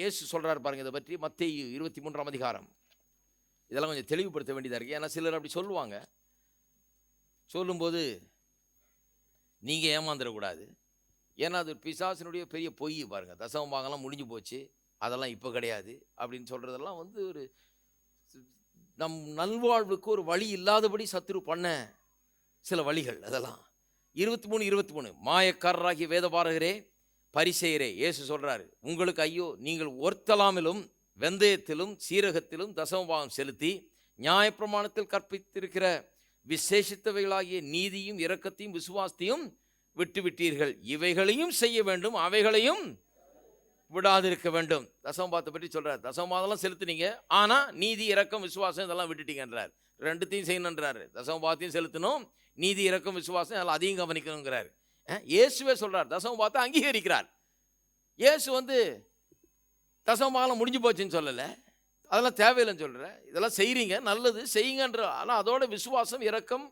இயேசு சொல்கிறார் பாருங்கள் இதை பற்றி மத்திய இருபத்தி மூன்றாம் அதிகாரம். இதெல்லாம் கொஞ்சம் தெளிவுபடுத்த வேண்டியதாக இருக்குது ஏன்னா சிலர் அப்படி சொல்லுவாங்க. சொல்லும்போது நீங்கள் ஏமாந்துடக்கூடாது. ஏன்னா அது பிசாசினுடைய பெரிய பொய் பாருங்கள் தசவம் வாங்கலாம் முடிஞ்சு போச்சு. அதெல்லாம் இப்போ கிடையாது அப்படின்னு சொல்கிறதெல்லாம் வந்து ஒரு நம் நல்வாழ்வுக்கு ஒரு வழி இல்லாதபடி சத்துரு பண்ண சில வழிகள் அதெல்லாம். இருபத்தி மூணு இருபத்தி மூணு மாயக்காரராகிய வேதபாரகரே பரிசெயரே இயேசு சொல்கிறாரு உங்களுக்கு ஐயோ நீங்கள் ஒர்த்தலாமிலும் வெந்தயத்திலும் சீரகத்திலும் தசமபாவம் செலுத்தி நியாயப்பிரமாணத்தில் கற்பித்திருக்கிற விசேஷித்தவைகளாகிய நீதியும் இரக்கத்தையும் விசுவாசத்தையும் விட்டுவிட்டீர்கள். இவைகளையும் செய்ய வேண்டும் அவைகளையும் விடாதிருக்க வேண்டும். தசமபாத்தை பற்றி சொல்கிறார் தசமபாதெல்லாம் செலுத்துனீங்க ஆனால் நீதி இரக்கம் விசுவாசம் இதெல்லாம் விட்டுட்டீங்கன்றார். ரெண்டுத்தையும் செய்யணுன்றாரு. தசமபாத்தையும் செலுத்தணும் நீதி இரக்கம் விசுவாசம் அதெல்லாம் அதையும் கவனிக்கணுங்கிறார். இயேசுவே இயேசுவே தசமம் பார்த்தா அங்கீகரிக்கிறார். இயேசு வந்து தசமபாலம் முடிஞ்சு போச்சுன்னு சொல்லலை. அதெல்லாம் தேவையில்லைன்னு சொல்கிறேன் இதெல்லாம் செய்கிறீங்க நல்லது செய்யுங்கன்ற ஆனால் அதோட விசுவாசம் இரக்கம்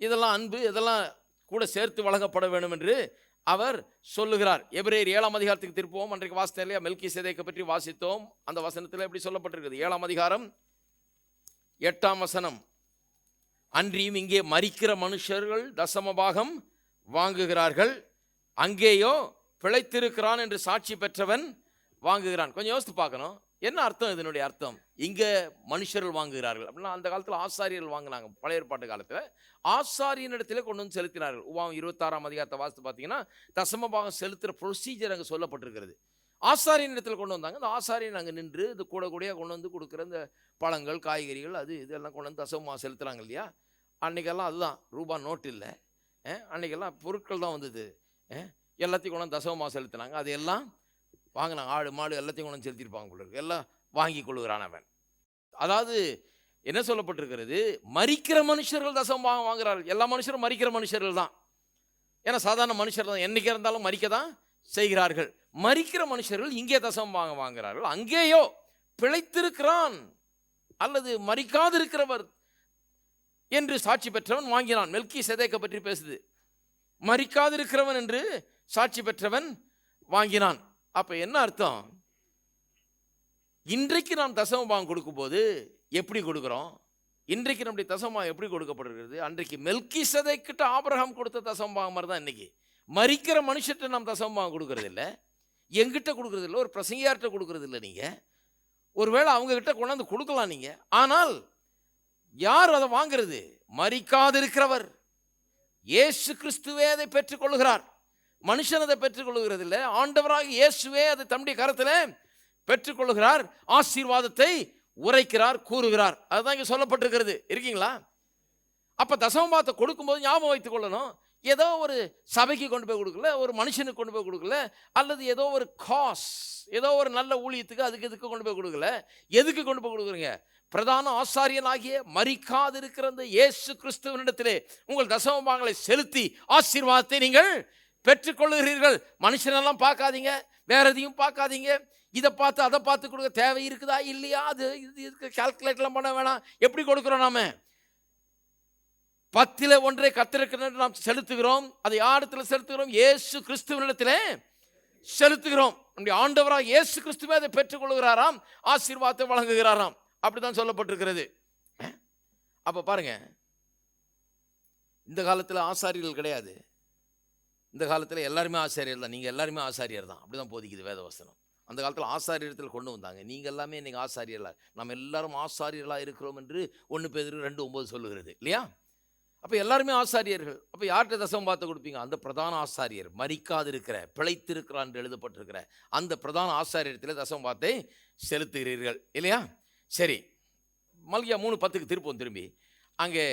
இதெல்லாம் அன்பு இதெல்லாம் கூட சேர்த்து வழங்கப்பட வேண்டும் என்று அவர் சொல்லுகிறார். எபிரேயர் ஏழாம் அதிகாரத்துக்கு திருப்போம் அன்றைக்கு வாசனை இல்லையா? மெல்கி சேதைக்கை பற்றி வாசித்தோம். அந்த வசனத்தில் எப்படி சொல்லப்பட்டிருக்குது? ஏழாம் அதிகாரம் எட்டாம் வசனம். அன்றியும் இங்கே மறிக்கிற மனுஷர்கள் தசமபாகம் வாங்குகிறார்கள். அங்கேயோ பிழைத்திருக்கிறான் என்று சாட்சி பெற்றவன் வாங்குகிறான். கொஞ்சம் யோசித்து பார்க்கணும். என்ன அர்த்தம் இதனுடைய அர்த்தம்? இங்கே மனுஷர்கள் வாங்குகிறார்கள். அப்படின்னா அந்த காலத்தில் ஆசாரியர்கள் வாங்கினாங்க. பழைய ஏற்பாட்டு காலத்தில். ஆசாரியனிடத்தில் கொண்டு வந்து செலுத்தினார்கள். உபாவம் இருபத்தாறாம் அதிகாரத்தை வாசித்து பார்த்தீங்கன்னா தசமபாகம் செலுத்துகிற ப்ரொசீஜர் அங்கே சொல்லப்பட்டிருக்கிறது. ஆசாரியனிடத்தில் கொண்டு வந்தாங்க. அந்த ஆசாரியன் அங்கே நின்று இந்த கூட கூடையாக கொண்டு வந்து கொடுக்குற இந்த பழங்கள் காய்கறிகள் அது இதெல்லாம் கொண்டு வந்து தசமமாக செலுத்துகிறாங்க இல்லையா? அன்றைக்கெல்லாம் அதுதான். ரூபா நோட்டு இல்லை. அன்றைக்கெல்லாம் பொருட்கள் தான் வந்தது. எல்லாத்தையும் கொண்டு தசவமாக செலுத்தினாங்க. அது எல்லாம் வாங்கினாங்க. ஆடு மாடு எல்லாத்தையும் கொண்டு வந்து செலுத்திருப்பாங்க போல இருக்கு. எல்லாம் வாங்கி கொள்ளுகிறான் அவன். அதாவது என்ன சொல்லப்பட்டிருக்கிறது? மறிக்கிற மனுஷர்கள் தசமபாகம் வாங்குறார்கள். எல்லா மனுஷரும் மறிக்கிற மனுஷர்கள் தான். ஏன்னா சாதாரண மனுஷர் தான். என்றைக்கு இருந்தாலும் மறிக்க தான் செய்கிறார்கள். மறிக்கிற மனுஷர்கள் இங்கே தசமபாகம் வாங்குகிறார்கள். அங்கேயோ பிழைத்திருக்கிறான். அல்லது மறிக்காதிருக்கிறவர். என்று சாட்சி பெற்றவன் வாங்கினான். மெல்கி செதேக்க பற்றி பேசுது. மறிக்காதிருக்கிறவன் என்று சாட்சி பெற்றவன் வாங்கினான். அப்போ என்ன அர்த்தம்? இன்றைக்கு நாம் தசமபாகம் கொடுக்கும்போது எப்படி கொடுக்குறோம்? இன்றைக்கு நம்முடைய தசமபாகம் எப்படி கொடுக்கப்படுகிறது? அன்றைக்கு மெல்கி சதைக்கிட்ட ஆபரகம் கொடுத்த தசமபாகம் மாதிரி தான் இன்றைக்கி மறிக்கிற மனுஷர்கிட்ட நாம் தசமபாகம் கொடுக்கறது இல்லை. எங்கிட்ட கொடுக்கறது இல்லை. ஒரு பிரசங்கியார்கிட்ட கொடுக்கறது இல்லை நீங்கள் ஒருவேளை அவங்கக்கிட்ட கொண்டாந்து கொடுக்கலாம் நீங்கள் ஆனால் யார் அதை வாங்கிறது? மறிக்காதிருக்கிறவர் இயேசு கிறிஸ்துவே அதை பெற்றுக்கொள்கிறார். மனுஷன் அதை பெற்றுக்கொள்கிறது இல்லை ஆண்டவராக இயேசுவே அதை தம்முடைய கரத்தில் பெற்றுக்கொள்கிறார். ஆசீர்வாதத்தை உரைக்கிறார் கூறுகிறார். அதுதான் இங்கே சொல்லப்பட்டிருக்கிறது. இருக்கீங்களா? அப்போ தசமபாத்தை கொடுக்கும்போது ஞாபகம் வைத்துக் கொள்ளணும். ஏதோ ஒரு சபைக்கு கொண்டு போய் கொடுக்கல ஒரு மனுஷனுக்கு கொண்டு போய் கொடுக்கல அல்லது ஏதோ ஒரு காஸ் ஏதோ ஒரு நல்ல ஊழியத்துக்கு அதுக்கு இதுக்கு கொண்டு போய் கொடுக்கல. எதுக்கு கொண்டு போய் கொடுக்குறீங்க? பிரதான ஆசாரியனாகிய மறிக்காதிருக்கிற அந்த இயேசு கிறிஸ்துவனிடத்திலே உங்கள் தசமபாங்களை செலுத்தி ஆசீர்வாதத்தை நீங்கள் பெற்றுக்கொள்கிறீர்கள் மனுஷனெல்லாம் பார்க்காதீங்க வேற எதையும் பார்க்காதீங்க. இதை பார்த்து அதை பார்த்து கொடுக்க தேவை இருக்குதா? இல்லையா? அது இது இதுக்கு கால்குலேட்லாம் பண்ண வேணாம். எப்படி கொடுக்குறோம் நாம? பத்தில் ஒன்றை கத்திருக்கிற நாம் செலுத்துகிறோம் அதை யாரிடத்தில் செலுத்துகிறோம் ஏசு கிறிஸ்துவனிடத்தில் செலுத்துகிறோம். நம்முடைய ஆண்டவராக இயேசு கிறிஸ்துவே அதை பெற்றுக்கொள்கிறாராம் ஆசீர்வாதத்தை வழங்குகிறாராம். அப்படிதான் சொல்லப்பட்டிருக்கிறது. அப்போ பாருங்க. இந்த காலத்தில் ஆசாரியர்கள் கிடையாது. இந்த காலத்தில் எல்லாருமே ஆசாரியர் தான். நீங்கள் எல்லாருமே ஆசாரியர் தான். அப்படி தான் போதிக்குது வேதவசனம் அந்த காலத்தில் ஆசாரியத்தில் கொண்டு வந்தாங்க. நீங்கள் எல்லாமே இன்றைக்கி ஆசாரியர்களாக நம்ம எல்லாரும் ஆசாரியர்களாக இருக்கிறோம் என்று ஒன்று பேர் ரெண்டு ஒம்பது சொல்லுகிறது. இல்லையா? அப்போ எல்லாருமே ஆசாரியர்கள். அப்போ யார்கிட்ட தசம் பார்த்து கொடுப்பீங்க? அந்த பிரதான ஆசாரியர். மறிக்காதிருக்கிற பிழைத்திருக்கிறான் என்று எழுதப்பட்டிருக்கிற அந்த பிரதான ஆசாரியத்தில் தசம் பார்த்தை செலுத்துகிறீர்கள். இல்லையா? சரி. மல்கியா மூணு பத்துக்கு திருப்பம் திரும்பி. அங்கே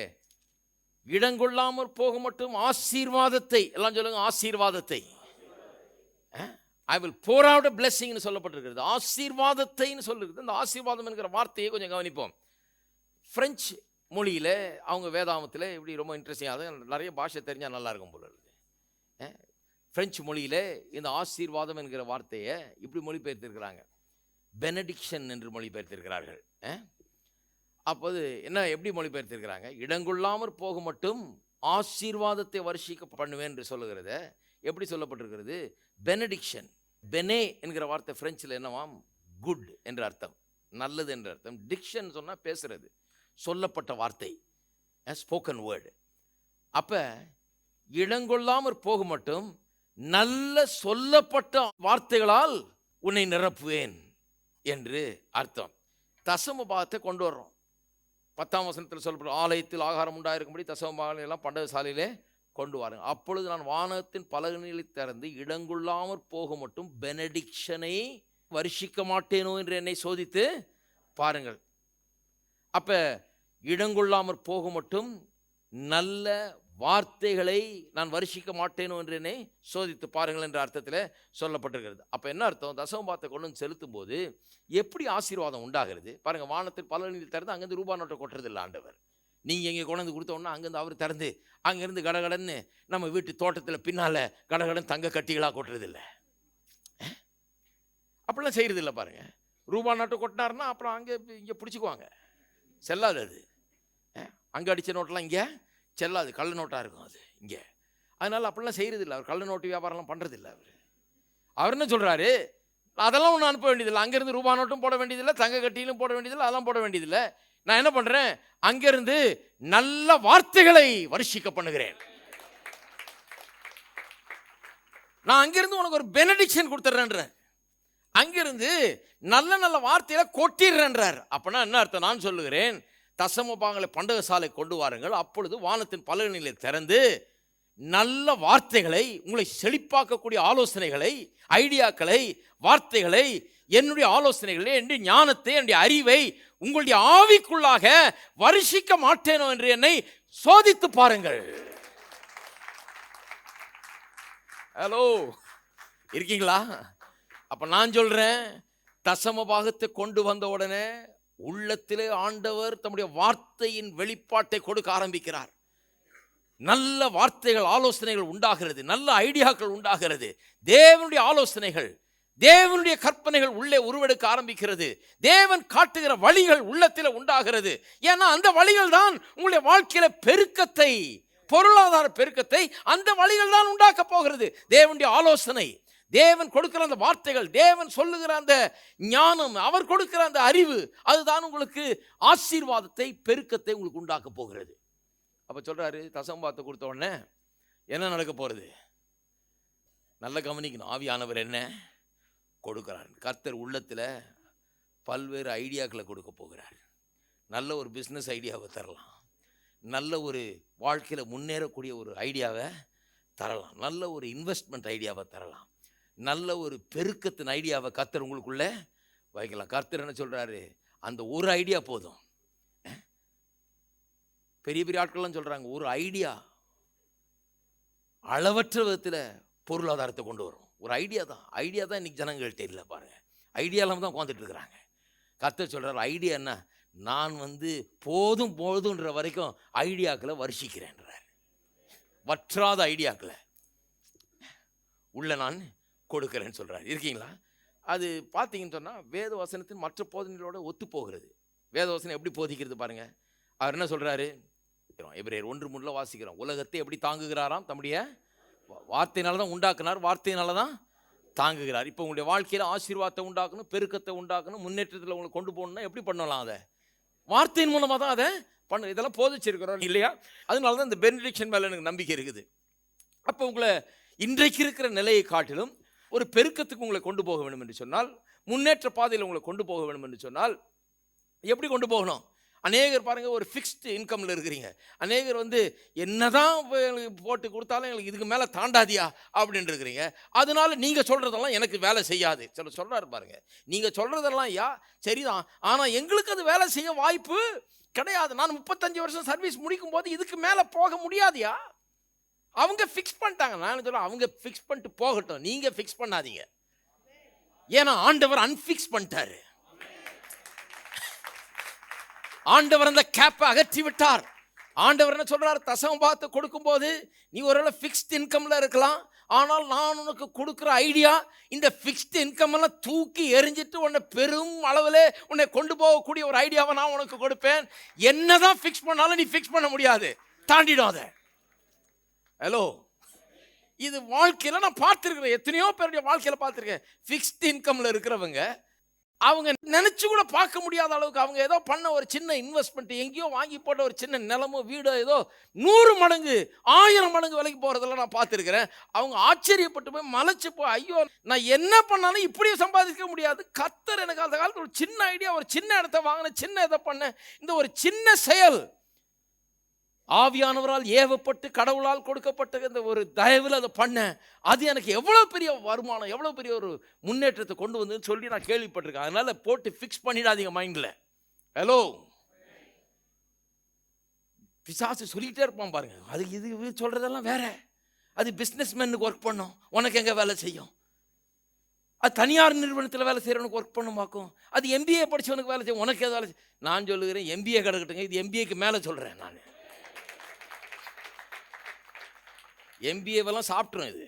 இடங்கொள்ளாமற் போக மட்டும் ஆசீர்வாதத்தை எல்லாம் சொல்லுங்க ஆசீர்வாதத்தை ஐ வில் போர் அவுட் பிளெஸ்ஸிங்னு சொல்லப்பட்டிருக்கிறது. ஆசீர்வாதத்தைன்னு சொல்லிருக்குது அந்த ஆசீர்வாதம் என்கிற வார்த்தையை கொஞ்சம் கவனிப்போம். ஃப்ரெஞ்சு மொழியில் அவங்க வேதாமத்தில் இப்படி ரொம்ப இன்ட்ரெஸ்டிங்காக நிறைய பாஷை தெரிஞ்சால் நல்லா இருக்கும் போல இருக்குது ஃப்ரெஞ்சு மொழியில் இந்த ஆசீர்வாதம் என்கிற வார்த்தையை இப்படி மொழிபெயர்த்திருக்கிறாங்க. பெனடிக்ஷன் என்று மொழிபெயர்த்திருக்கிறார்கள். அப்போது என்ன எப்படி மொழிபெயர்த்திருக்கிறாங்க? இடங்கொள்ளாமற் போக மட்டும் ஆசீர்வாதத்தை வருஷிக்க பண்ணுவேன் என்று சொல்லுகிறத எப்படி சொல்லப்பட்டிருக்கிறது? பெனடிக்ஷன் பெனே என்கிற வார்த்தை ஃப்ரெஞ்சில் என்னவாம்? குட் என்ற அர்த்தம். நல்லது என்ற அர்த்தம். டிக்ஷன் சொன்னால் பேசுகிறது சொல்லப்பட்ட வார்த்தை ஸ்போக்கன் வேர்டு அப்போ இடங்கொள்ளாமற் போக மட்டும் நல்ல சொல்லப்பட்ட வார்த்தைகளால் உன்னை நிரப்புவேன் என்று அர்த்தம். தசம பாகத்தை கொண்டு வர்றோம். பத்தாம் வசனத்தில் சொல்லப்படும் ஆலயத்தில் ஆகாரம் உண்டாயிருக்கும்படி தசம பாகங்களை எல்லாம் பண்டக சாலையிலே கொண்டு வாருங்க. அப்பொழுது நான் வானத்தின் பலகனிலை திறந்து இடங்குள்ளாமற் போக மட்டும் பெனடிக்ஷனை வருஷிக்க மாட்டேனோ என்று என்னை சோதித்து பாருங்கள். அப்போ இடங்கொள்ளாமற் போக மட்டும் நல்ல வார்த்தைகளை நான் வருஷிக்க மாட்டேனோ என்று என்னை சோதித்து பாருங்கள் என்ற அர்த்தத்தில் சொல்லப்பட்டிருக்கிறது. அப்போ என்ன அர்த்தம்? தசமபாத்தை கொண்டு வந்து செலுத்தும் போது எப்படி ஆசீர்வாதம் உண்டாகிறது? பாருங்கள் வானத்தில் பலனில் திறந்து அங்கேருந்து ரூபா நோட்டை கொட்டுறது இல்லை ஆண்டவர். நீங்கள் இங்கே கொண்டு வந்து கொடுத்தோன்னா அங்கேருந்து அவர் திறந்து அங்கேருந்து கடகடன்னு நம்ம வீட்டு தோட்டத்தில் பின்னால் கடகடன் தங்க கட்டிகளாக கொட்டுறதில்ல. அப்படிலாம் செய்கிறது இல்லை பாருங்கள் ரூபா நோட்டை கொட்டினாருன்னா அப்புறம் அங்கே இங்கே பிடிச்சிக்குவாங்க. செல்லாது அது. அங்கே அடித்த நோட்டெல்லாம் இங்கே. செல்லாது கள்ள நோட்டாக இருக்கும் அது இங்கே. அதனால் அப்படிலாம் செய்கிறதில்ல அவர் கள்ள நோட்டு வியாபாரம்லாம் பண்ணுறதில்ல அவர். அவர் என்ன சொல்கிறாரு அதெல்லாம் ஒன்றும் அனுப்ப வேண்டியதில்லை அங்கேருந்து ரூபா நோட்டும் போட வேண்டியதில்லை தங்க கட்டியிலும் போட வேண்டியதில்லை அதெல்லாம் போட வேண்டியதில்லை. நான் என்ன பண்ணுறேன் அங்கேருந்து நல்ல வார்த்தைகளை வருஷிக்க பண்ணுகிறேன். நான் அங்கேருந்து உனக்கு ஒரு பெனடிக்ஷன் கொடுத்துட்றேன்றேன் அங்கிருந்து நல்ல நல்ல வார்த்தையில கொட்டிடுறேன்றார். அப்படின்னா என்ன அர்த்தம்? நான் சொல்லுகிறேன் தசமபாகங்களை பண்டகசாலை பண்டக சாலை கொண்டு வாருங்கள். அப்பொழுது வானத்தின் பலனிலை திறந்து நல்ல வார்த்தைகளை உங்களை செழிப்பாக்கக்கூடிய ஆலோசனைகளை ஐடியாக்களை வார்த்தைகளை என்னுடைய ஆலோசனைகளை என்னுடைய ஞானத்தை என்னுடைய அறிவை உங்களுடைய ஆவிக்குள்ளாக வருஷிக்க மாட்டேனோ என்று என்னை சோதித்து பாருங்கள். ஹலோ இருக்கீங்களா? அப்போ நான் சொல்கிறேன் தசம பாகத்தை கொண்டு வந்த உடனே உள்ளத்திலே ஆண்டவர் தம்முடைய வார்த்தையின் வெளிப்பாட்டை கொடுக்க ஆரம்பிக்கிறார். நல்ல வார்த்தைகள் ஆலோசனைகள் உண்டாகிறது நல்ல ஐடியாக்கள் உண்டாகிறது. தேவனுடைய ஆலோசனைகள் தேவனுடைய கற்பனைகள் உள்ளே உருவெடுக்க ஆரம்பிக்கிறது. தேவன் காட்டுகிற வழிகள் உள்ளத்தில் உண்டாகிறது. ஏன்னா அந்த வழிகள் தான் உங்களுடைய வாழ்க்கையில பெருக்கத்தை பொருளாதார பெருக்கத்தை அந்த வழிகள் தான் உண்டாக்க போகிறது. தேவனுடைய ஆலோசனை தேவன் கொடுக்கிற அந்த வார்த்தைகள் தேவன் சொல்லுகிற அந்த ஞானம் அவர் கொடுக்கிற அந்த அறிவு அதுதான் உங்களுக்கு ஆசீர்வாதத்தை பெருக்கத்தை உங்களுக்கு உண்டாக்க போகிறது. அப்போ சொல்கிறாரு தசம்பாத்தை கொடுத்த உடனே என்ன நடக்க போகிறது நல்ல கவனிக்கணும் ஆவியானவர் என்ன கொடுக்குறார். கர்த்தர் உள்ளத்தில் பல்வேறு ஐடியாக்களை கொடுக்க போகிறார். நல்ல ஒரு பிஸ்னஸ் ஐடியாவை தரலாம். நல்ல ஒரு வாழ்க்கையில் முன்னேறக்கூடிய ஒரு ஐடியாவை தரலாம். நல்ல ஒரு இன்வெஸ்ட்மெண்ட் ஐடியாவை தரலாம். நல்ல ஒரு பெருக்கத்தின் ஐடியாவை கர்த்தர் உங்களுக்குள்ளே வைக்கலாம் கர்த்தர் என்ன சொல்கிறாரு அந்த ஒரு ஐடியா போதும். பெரிய பெரிய ஆட்கள்லாம் சொல்கிறாங்க ஒரு ஐடியா அளவற்ற விதத்தில் பொருளாதாரத்தை கொண்டு வரும். ஒரு ஐடியா தான். ஐடியா தான் இன்றைக்கி ஜனங்கள்கிட்ட இல்லை பாருங்கள் ஐடியா இல்லாமல் தான் உட்காந்துட்டு இருக்கிறாங்க. கர்த்தர் சொல்கிறார் ஐடியா என்ன? நான் வந்து போதும் போதுன்ற வரைக்கும் ஐடியாக்களை வருஷிக்கிறேன்றார். வற்றாத ஐடியாக்களை உள்ள நான் கொடுக்குறேன்னு சொல்கிறார் இருக்கீங்களா? அது பார்த்தீங்கன்னு சொன்னால் வேத வசனத்தின் மற்ற போதனைகளோட ஒத்து போகிறது வேத வசனம் எப்படி போதிக்கிறது பாருங்கள் அவர் என்ன சொல்கிறாரு எபிரேயர் ஒன்று முன்னில் வாசிக்கிறோம். உலகத்தை எப்படி தாங்குகிறாராம்? தம்முடைய வார்த்தையினால தான் உண்டாக்குனார். வார்த்தையினால தான் தாங்குகிறார். இப்போ உங்களுடைய வாழ்க்கையில் ஆசீர்வாதத்தை உண்டாக்கணும் பெருக்கத்தை உண்டாக்கணும் முன்னேற்றத்தில் உங்களை கொண்டு போகணும்னா எப்படி பண்ணலாம் அதை? வார்த்தையின் மூலமாக தான் அதை பண்ண இதெல்லாம் போதிச்சிருக்கிறோம் இல்லையா? அதனால தான் இந்த பெனிடிக்ஷன் மேலே எனக்கு நம்பிக்கை இருக்குது. அப்போ உங்களை இன்றைக்கு இருக்கிற நிலையை காட்டிலும் ஒரு பெருக்கத்துக்கு உங்களை கொண்டு போக வேண்டும் என்று சொன்னால் முன்னேற்ற பாதையில் உங்களை கொண்டு போக வேண்டும் என்று சொன்னால் எப்படி கொண்டு போகணும்? அநேகர் பாருங்கள் ஒரு ஃபிக்ஸ்டு இன்கம்ல இருக்கிறீங்க. அநேகர் வந்து என்னதான் தான் எங்களுக்கு போட்டு கொடுத்தாலும் எங்களுக்கு இதுக்கு மேலே தாண்டாதியா? அப்படின்னு இருக்கிறீங்க. அதனால நீங்கள் சொல்கிறதெல்லாம் எனக்கு வேலை செய்யாது. சில சொல்கிறாரு பாருங்கள் நீங்கள் சொல்கிறதெல்லாம் யா சரிதான். ஆனால் எங்களுக்கு அது வேலை செய்ய வாய்ப்பு கிடையாது. நான் முப்பத்தஞ்சு வருஷம் சர்வீஸ் முடிக்கும் போது இதுக்கு மேலே போக முடியாதியா? அவங்க ஃபிக்ஸ் பண்ணிட்டாங்க. நான் சொல்ல அவங்க ஃபிக்ஸ் பண்ணிட்டு போகட்டும். நீங்கள் ஃபிக்ஸ் பண்ணாதீங்க. ஏன்னா ஆண்டவர் அன்ஃபிக்ஸ் பண்ணிட்டாரு. ஆண்டவர் அந்த கேப்பை அகற்றி விட்டார். ஆண்டவர் என்ன சொல்கிறார் தசம் பார்த்து கொடுக்கும்போது நீ ஒருவேளை ஃபிக்ஸ்ட் இன்கம்ல இருக்கலாம். ஆனால் நான் உனக்கு கொடுக்குற ஐடியா இந்த ஃபிக்ஸ்ட் இன்கம் எல்லாம் தூக்கி எரிஞ்சிட்டு உன்னை பெரும் அளவில் உன்னை கொண்டு போகக்கூடிய ஒரு ஐடியாவை நான் உனக்கு கொடுப்பேன். என்னதான் ஃபிக்ஸ் பண்ணாலும் நீ ஃபிக்ஸ் பண்ண முடியாது. தாண்டிடும் அதை ஹலோ இது வாழ்க்கையில் நான் பார்த்துருக்குறேன். எத்தனையோ பேருடைய வாழ்க்கையில் பார்த்துருக்கேன். ஃபிக்ஸ்ட் இன்கம்ல இருக்கிறவங்க அவங்க நினச்சி கூட பார்க்க முடியாத அளவுக்கு அவங்க ஏதோ பண்ண ஒரு சின்ன இன்வெஸ்ட்மெண்ட் எங்கேயோ வாங்கி போட்ட ஒரு சின்ன நிலமோ வீடோ ஏதோ நூறு மடங்கு ஆயிரம் மடங்கு விலைக்கு போகிறதெல்லாம் நான் பார்த்துருக்குறேன். அவங்க ஆச்சரியப்பட்டு போய் மலைச்சு போய் ஐயோ நான் என்ன பண்ணாலும் இப்படியும் சம்பாதிக்க முடியாது. கத்தர் எனக்கு அந்த காலத்தில் ஒரு சின்ன ஐடியா ஒரு சின்ன இடத்த வாங்கினேன் சின்ன இதை பண்ணேன். இந்த ஒரு சின்ன செயல் ஆவியானவரால் ஏவப்பட்டு கடவுளால் கொடுக்கப்பட்ட இந்த ஒரு தயவில் அதை பண்ணேன். அது எனக்கு எவ்வளோ பெரிய வருமானம் எவ்வளோ பெரிய ஒரு முன்னேற்றத்தை கொண்டு வந்ததுன்னு சொல்லி நான் கேள்விப்பட்டிருக்கேன். அதனால் போட்டு ஃபிக்ஸ் பண்ணிடாதீங்க மைண்டில் ஹலோ பிசாசு சொல்லிக்கிட்டே இருப்பான் பாருங்க. அது இது இது வேற. அது பிஸ்னஸ் மேனுக்கு ஒர்க் பண்ணும். உனக்கு எங்கே வேலை செய்யும்? அது தனியார் நிறுவனத்தில் வேலை செய்கிறவனுக்கு ஒர்க் பண்ணும் பார்க்கும். அது எம்பிஏ படித்தவனுக்கு வேலை செய்யும். உனக்கு எதாவது வேலை செய்யும் நான் சொல்லுகிறேன் எம்பிஏ கிடக்கட்டுங்க. இது எம்பிஏக்கு மேலே சொல்கிறேன் நான். எம்பிஏவெல்லாம் சாப்பிட்ரும் இது.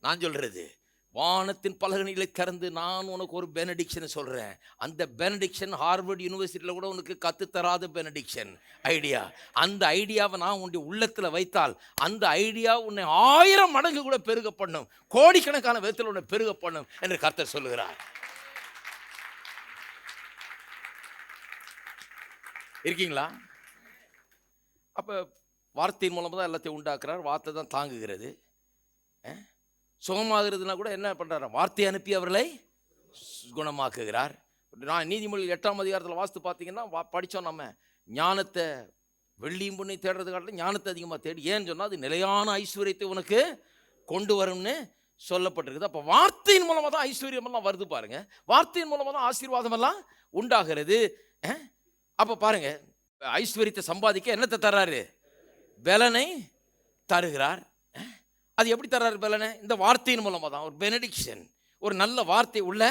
நான் சொல்கிறது வானத்தின் பலகணிகளை திறந்து நான் உனக்கு ஒரு பெனடிக்ஷனை சொல்கிறேன் அந்த பெனடிக்ஷன் ஹார்வர்ட் யூனிவர்சிட்டியில் கூட உனக்கு கற்றுத்தராத பெனடிக்ஷன் ஐடியா அந்த ஐடியாவை நான் உன்னுடைய உள்ளத்தில் வைத்தால் அந்த ஐடியா உன்னை ஆயிரம் மடங்கு கூட பெருக பண்ணும் கோடிக்கணக்கான விதத்தில் உன்னை பெருக பண்ணும் என்று கர்த்தர் சொல்லுகிறார். இருக்கீங்களா? அப்போ வார்த்தையின் மூலமாக தான் எல்லாத்தையும் உண்டாக்குறார் வார்த்தை தான் தாங்குகிறது. சுகமாகிறதுனா கூட என்ன பண்ணுறாரு வார்த்தை அனுப்பி அவர்களை குணமாக்குகிறார். நான் நீதிமொழி எட்டாம் அதிகாரத்தில் வாஸ்து பார்த்தீங்கன்னா வா படித்தோம் நம்ம. ஞானத்தை வெள்ளியும் பொண்ணை தேடுறது காட்டில் ஞானத்தை அதிகமாக தேடி. ஏன்னு சொன்னால் அது நிலையான ஐஸ்வர்யத்தை உனக்கு கொண்டு வரும்னு சொல்லப்பட்டிருக்குது. அப்போ வார்த்தையின் மூலமாக தான் ஐஸ்வர்யமெல்லாம் வருது பாருங்கள் வார்த்தையின் மூலமாக தான் ஆசீர்வாதமெல்லாம் உண்டாகிறது. அப்போ பாருங்கள் ஐஸ்வர்யத்தை சம்பாதிக்க என்னத்தை தர்றாரு? பலனை தருகிறார். அது எப்படி தர்றாரு பலனை இந்த வார்த்தையின் மூலமாக தான். ஒரு பெனடிக்ஷன் ஒரு நல்ல வார்த்தை உள்ள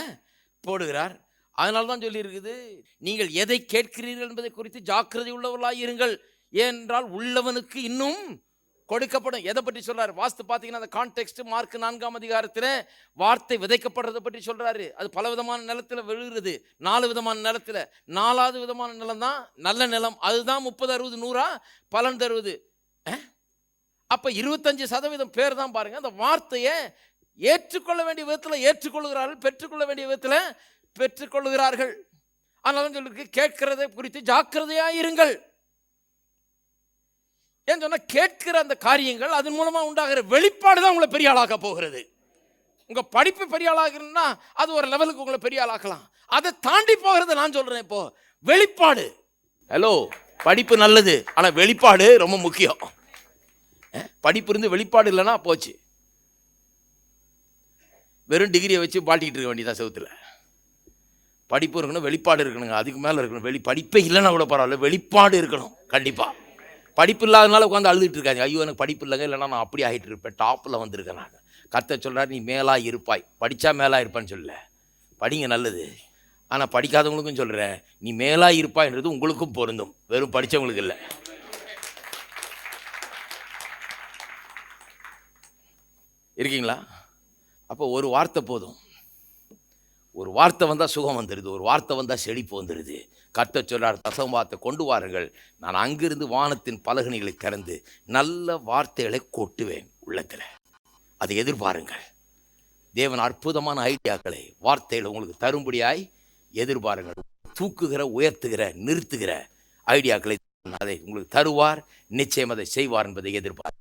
போடுகிறார். அதனால தான் சொல்லியிருக்குது நீங்கள் எதை கேட்கிறீர்கள் என்பதை குறித்து ஜாக்கிரதை உள்ளவர்களாக இருங்கள். ஏனென்றால் உள்ளவனுக்கு இன்னும் கொடுக்கப்படும். எதை பற்றி சொல்கிறார் வாஸ்து பார்த்தீங்கன்னா அந்த கான்டெக்ட் மார்க் நான்காம் அதிகாரத்தில் வார்த்தை விதைக்கப்படுறதை பற்றி சொல்கிறாரு அது பல விதமான நிலத்தில் விழுகிறது. நாலு விதமான நிலத்தில். நாலாவது விதமான நிலம் தான் நல்ல நிலம். அதுதான் முப்பது அறுபது நூறா? பலன் தருவது. அப்போ இருபத்தஞ்சு சதவீதம் பேர் தான் பாருங்க அந்த வார்த்தையை ஏற்றுக்கொள்ள வேண்டிய விதத்தில் ஏற்றுக்கொள்கிறார்கள் பெற்றுக்கொள்ள வேண்டிய விதத்தில் பெற்றுக்கொள்கிறார்கள். அதனால சொல்லிருக்கு கேட்கிறதை குறித்து ஜாக்கிரதையாக இருங்கள். ஏன் சொன்னால் கேட்கிற அந்த காரியங்கள் அதன் மூலமாக உண்டாகிற வெளிப்பாடு தான் உங்களை பெரிய ஆளாக்க போகிறது. உங்கள் படிப்பு பெரிய ஆளாகணும்னா அது ஒரு லெவலுக்கு உங்களை பெரிய ஆளாக்கலாம். அதை தாண்டி போகிறது நான் சொல்கிறேன் இப்போது வெளிப்பாடு. ஹலோ படிப்பு நல்லது ஆனால் வெளிப்பாடு ரொம்ப முக்கியம். படிப்பு இருந்து வெளிப்பாடு இல்லைன்னா போச்சு. வெறும் டிகிரியை வச்சு பாட்டிக்கிட்டு இருக்க வேண்டியதான் செவத்தில். படிப்பு இருக்கணும் வெளிப்பாடு இருக்கணுங்க. அதுக்கு மேலே இருக்கணும். வெளி படிப்பே இல்லைன்னா கூட பரவாயில்ல. வெளிப்பாடு இருக்கணும் கண்டிப்பாக படிப்பு இல்லாதனால உட்காந்து அழுதுட்டு இருக்காங்க ஐயோ எனக்கு படிப்பு இல்லைங்க இல்லைன்னா நான் அப்படி ஆகிட்டு இருப்பேன். டாப்பில் வந்திருக்கேன் நான். கத்த சொல்கிறார் நீ மேலாக இருப்பாய். படித்தா மேலாக இருப்பேன்னு சொல்ல படிங்க நல்லது. ஆனால் படிக்காதவங்களுக்கும் சொல்கிறேன் நீ மேலா இருப்பாய்ன்றது உங்களுக்கும் பொருந்தும். வெறும் படித்தவங்களுக்கு இல்லை. இருக்கீங்களா? அப்போ ஒரு வார்த்தை போதும். ஒரு வார்த்தை வந்தால் சுகம் வந்துடுது ஒரு வார்த்தை வந்தால் செழிப்பு வந்துடுது கர்த்தர் தசம் வார்த்தை கொண்டு வாருங்கள். நான் அங்கிருந்து வானத்தின் பலகணிகளை திறந்து நல்ல வார்த்தைகளை கொட்டுவேன் உள்ளத்தில். அதை எதிர்பாருங்கள். தேவன் அற்புதமான ஐடியாக்களை வார்த்தைகளை உங்களுக்கு தரும்படியாய் எதிர்பாருங்கள். தூக்குகிற உயர்த்துகிற நிறுத்துகிற ஐடியாக்களை அதை உங்களுக்கு தருவார். நிச்சயம் அதை செய்வார் என்பதை எதிர்பார்